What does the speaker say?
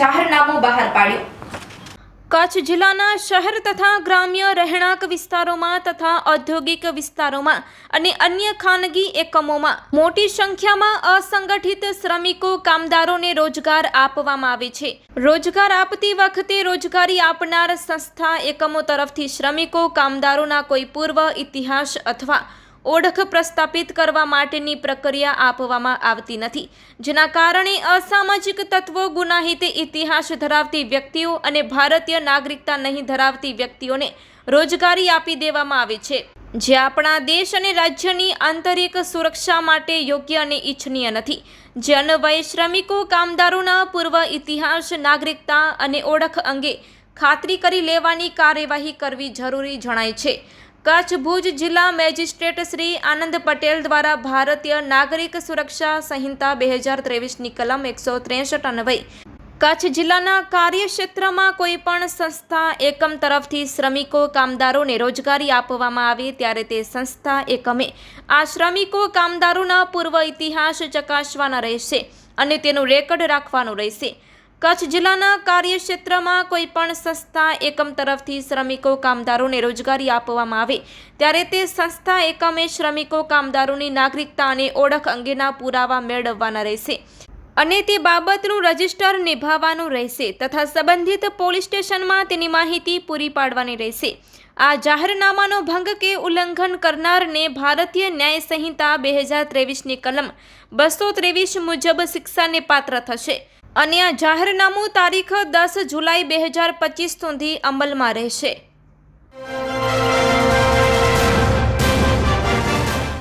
જાહેરનામું બહાર પાડ્યું. કચ્છ જિલ્લાના શહેર તથા ગ્રામ્ય રહેણાંક વિસ્તારોમાં તથા ઔદ્યોગિક વિસ્તારોમાં અને અન્ય ખાનગી એકમોમાં મોટી સંખ્યામાં અસંગઠિત શ્રમિકો, કામદારોને રોજગાર આપવામાં આવે છે. રોજગાર આપતી વખતે રોજગારી આપનાર સંસ્થા એકમો તરફથી શ્રમિકો, કામદારોના કોઈ પૂર્વ ઇતિહાસ અથવા ઓળખ પ્રસ્થાપિત કરવા માટેની પ્રક્રિયા આપવામાં આવતી નથી. જેના કારણે અસામાજિક તત્વો ગુનાહિત ઇતિહાસ ધરાવતી વ્યક્તિઓ અને ભારતીય નાગરિકતા નહીં ધરાવતી વ્યક્તિઓને રોજગારી આપી દેવામાં આવે છે. જે આપણા દેશ અને રાજ્યની આંતરિક સુરક્ષા માટે યોગ્ય અને ઇચ્છનીય નથી. જે અન્વયે શ્રમિકો કામદારોના પૂર્વ ઇતિહાસ, નાગરિકતા અને ઓળખ અંગે ખાતરી કરી લેવાની કાર્યવાહી કરવી જરૂરી જણાય છે. કચ્છ ભુજ જિલ્લા મેજિસ્ટ્રેટ શ્રી આનંદ પટેલ દ્વારા ભારતીય નાગરિક સુરક્ષા સંહિતા બે હજાર ત્રેવીસની કલમ એકસો ત્રેસઠ અન્વયે કચ્છ જિલ્લાના કાર્યક્ષેત્રમાં કોઈ પણ સંસ્થા એકમ તરફથી શ્રમિકો, કામદારોને રોજગારી આપવામાં આવે ત્યારે તે સંસ્થા એકમે. આ શ્રમિકો, કામદારોના પૂર્વ ઇતિહાસ ચકાસવાના રહેશે અને તેનું રેકર્ડ રાખવાનું રહેશે. કચ્છ જિલ્લાના કાર્યક્ષેત્રમાં કોઈ પણ સંસ્થા એકમ તરફથી શ્રમિકો, કામદારોને રોજગારી આપવામાં આવે, ત્યારે તે સંસ્થા એકમે શ્રમિકો, કામદારોની નાગરિકતા અને ઓળખ અંગેના પુરાવા મેળવવાના રહેશે. અને તે બાબતનું રજિસ્ટર નિભાવવાનું રહેશે તથા સંબંધિત પોલીસ સ્ટેશનમાં તેની માહિતી પૂરી પાડવાની રહેશે. આ જાહેરનામાનો ભંગ કે ઉલ્લંઘન કરનારને ભારતીય ન્યાય સંહિતા બે હજાર ત્રેવીસની કલમ બસો ત્રેવીસ મુજબ શિક્ષાને પાત્ર થશે અને આ જાહેરનામું તારીખ દસ જુલાઈ બે હજાર પચીસ સુધી અમલમાં રહેશે.